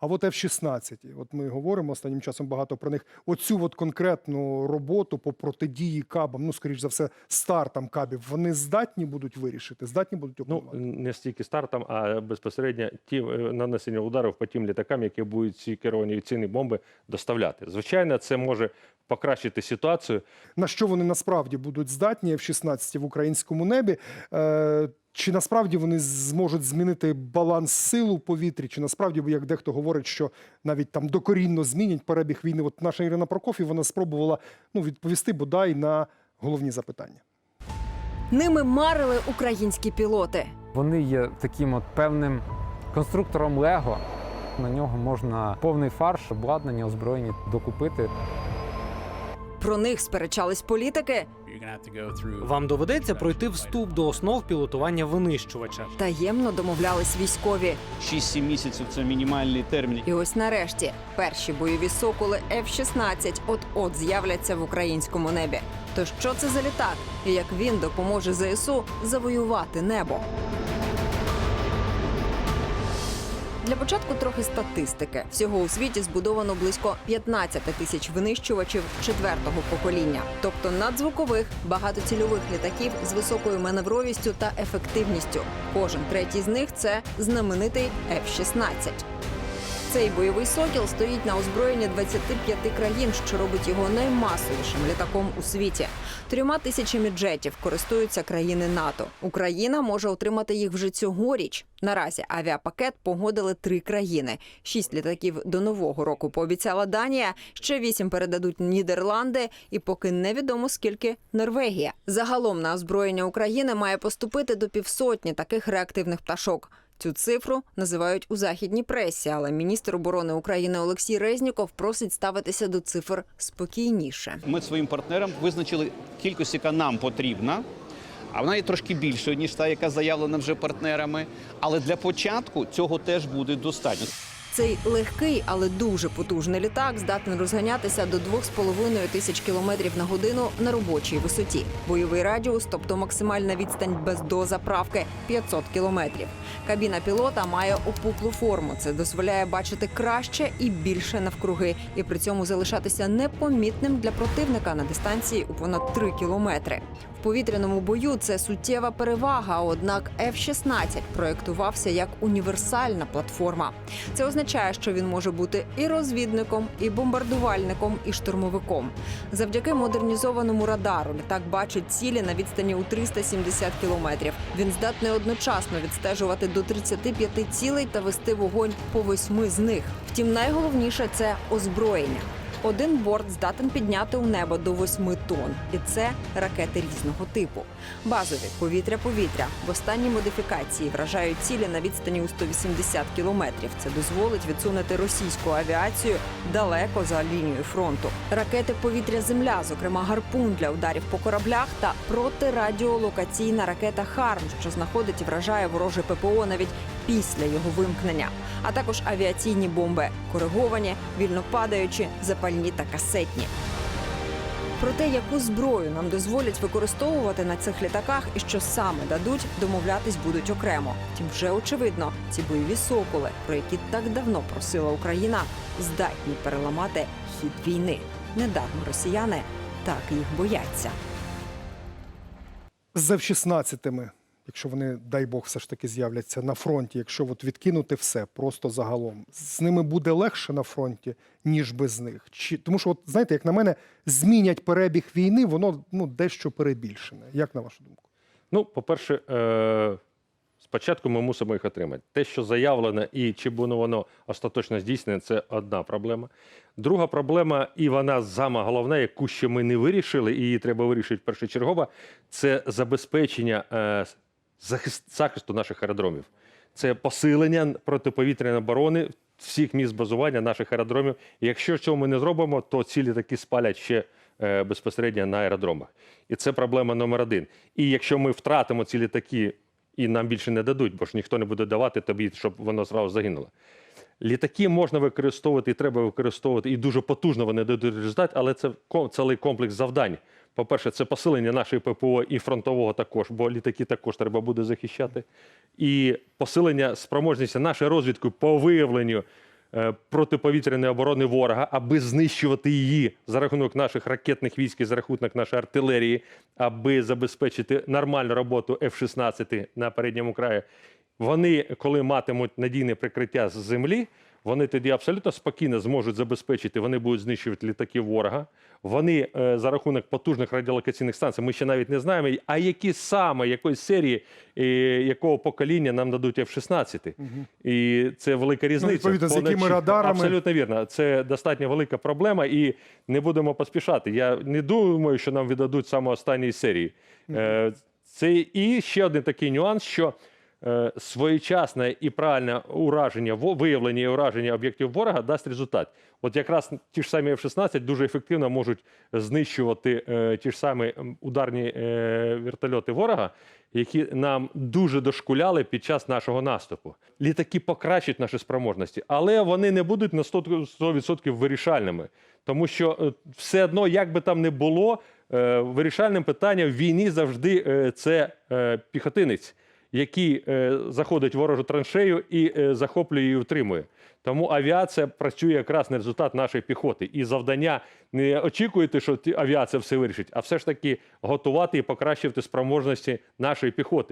А от F-16, от ми говоримо останнім часом багато про них. Оцю от конкретну роботу по протидії кабам, ну скоріш за все, стартам кабів, вони здатні будуть вирішити, здатні будуть Ну, опанувати? не стільки стартом, а безпосередньо ті е, нанесення ударів по тим літакам, які будуть ці керовані авіаційні бомби доставляти. Звичайно, це може покращити ситуацію. на що вони насправді будуть здатні F-16 в українському небі. Чи насправді вони зможуть змінити баланс сил у повітрі? Чи насправді, як дехто говорить, що навіть там докорінно змінять перебіг війни? От наша Ірина Прокофів вона спробувала ну, відповісти бодай на головні запитання. Ними марили українські пілоти. Вони є таким от певним конструктором Лего. На нього можна повний фарш, обладнання, озброєння докупити. Про них сперечались політики. Вам доведеться пройти вступ до основ пілотування винищувача. Таємно домовлялись військові. 6-7 місяців це мінімальний термін. І ось нарешті перші бойові соколи F-16 от-от з'являться в українському небі. То що це за літак? І як він допоможе ЗСУ завоювати небо? Для початку трохи статистики. Всього у світі збудовано близько 15 тисяч винищувачів четвертого покоління, тобто надзвукових багатоцільових літаків з високою маневровістю та ефективністю. Кожен третій з них це знаменитий F-16. Цей бойовий сокіл стоїть на озброєнні 25 країн, що робить його наймасовішим літаком у світі. Трьома тисячами джетів користуються країни НАТО. Україна може отримати їх вже цьогоріч. Наразі авіапакет погодили три країни. Шість літаків до нового року пообіцяла Данія, ще вісім передадуть Нідерланди, і поки невідомо скільки Норвегія. Загалом на озброєння України має поступити до півсотні таких реактивних пташок. Цю цифру називають у західній пресі, але міністр оборони України Олексій Резніков просить ставитися до цифр спокійніше. Ми своїм партнерам визначили кількість, яка нам потрібна. А вона є трошки більшою, ніж та, яка заявлена вже партнерами. Але для початку цього теж буде достатньо. Цей легкий, але дуже потужний літак здатний розганятися до 2,5 тисяч кілометрів на годину на робочій висоті. Бойовий радіус, тобто максимальна відстань без дозаправки 500 кілометрів. Кабіна пілота має опуклу форму. Це дозволяє бачити краще і більше навкруги, і при цьому залишатися непомітним для противника на дистанції у понад 3 кілометри. Повітряному бою це суттєва перевага. Однак F-16 проєктувався як універсальна платформа. Це означає, що він може бути і розвідником, і бомбардувальником, і штурмовиком. Завдяки модернізованому радару літак бачить цілі на відстані у 370 кілометрів. Він здатний одночасно відстежувати до 35 цілей та вести вогонь по восьми з них. Втім, найголовніше це озброєння. Один борт здатен підняти у небо до 8 тонн, і це ракети різного типу. Базові повітря-повітря в останній модифікації вражають цілі на відстані у 180 кілометрів. Це дозволить відсунути російську авіацію далеко за лінією фронту. Ракети повітря-земля, зокрема гарпун для ударів по кораблях та протирадіолокаційна ракета Харм, що знаходить і вражає вороже ППО навіть після його вимкнення, а також авіаційні бомби кориговані, вільно падаючі, запальні та касетні. Про те, яку зброю нам дозволять використовувати на цих літаках і що саме дадуть, домовлятись будуть окремо. Втім, вже очевидно, ці бойові соколи, про які так давно просила Україна, здатні переламати хід війни. Недармо росіяни так їх бояться. З F-16, якщо вони, дай Бог, все ж таки з'являться на фронті, якщо от відкинути все просто загалом, з ними буде легше на фронті, ніж без них. Чи тому, що, от знаєте, як на мене, змінять перебіг війни, воно ну дещо перебільшене. Як на вашу думку? Ну, по-перше, е- спочатку ми мусимо їх отримати. Те, що заявлено, і чи буде воно остаточно здійснене, це одна проблема. Друга проблема, і вона сама головна, яку ще ми не вирішили, і її треба вирішити першочергово, це забезпечення е- захисту наших аеродромів. Це посилення протиповітряної оборони всіх місць базування наших аеродромів. Якщо цього ми не зробимо, то ці літаки спалять ще е, безпосередньо на аеродромах. І це проблема номер один. І якщо ми втратимо ці літаки і нам більше не дадуть, бо ж ніхто не буде давати тобі, щоб воно зразу загинуло. Літаки можна використовувати і треба використовувати, і дуже потужно вони дадуть результат, але це цілий комплекс завдань. По-перше, це посилення нашої ППО і фронтового також, бо літаки також треба буде захищати. І посилення спроможності нашої розвідки по виявленню е, протиповітряної оборони ворога, аби знищувати її за рахунок наших ракетних військ і за рахунок нашої артилерії, аби забезпечити нормальну роботу F-16 на передньому краї. Вони, коли матимуть надійне прикриття з землі, вони тоді абсолютно спокійно зможуть забезпечити, вони будуть знищувати літаки ворога. Вони е, за рахунок потужних радіолокаційних станцій, ми ще навіть не знаємо, а які саме, якої серії, е, якого покоління нам дадуть F-16. І це велика різниця. відповідно, з якими радарами. Абсолютно вірно. Це достатньо велика проблема, і не будемо поспішати. Я не думаю, що нам віддадуть саме останньої серії. Е, Це і ще один такий нюанс, що своєчасне і правильне ураження, виявлення і ураження об'єктів ворога дасть результат. От якраз ті ж самі F-16 дуже ефективно можуть знищувати е, ті ж самі ударні е, вертольоти ворога, які нам дуже дошкуляли під час нашого наступу. Літаки покращать наші спроможності, але вони не будуть на 100%, 100% вирішальними. Тому що е, все одно, як би там не було, е, вирішальним питанням в війні завжди е, це е, піхотинець, який е, заходить ворожу траншею і е, захоплює і утримує. Тому авіація працює якраз на результат нашої піхоти. І завдання не очікуєте, що авіація все вирішить, а все ж таки готувати і покращувати спроможності нашої піхоти.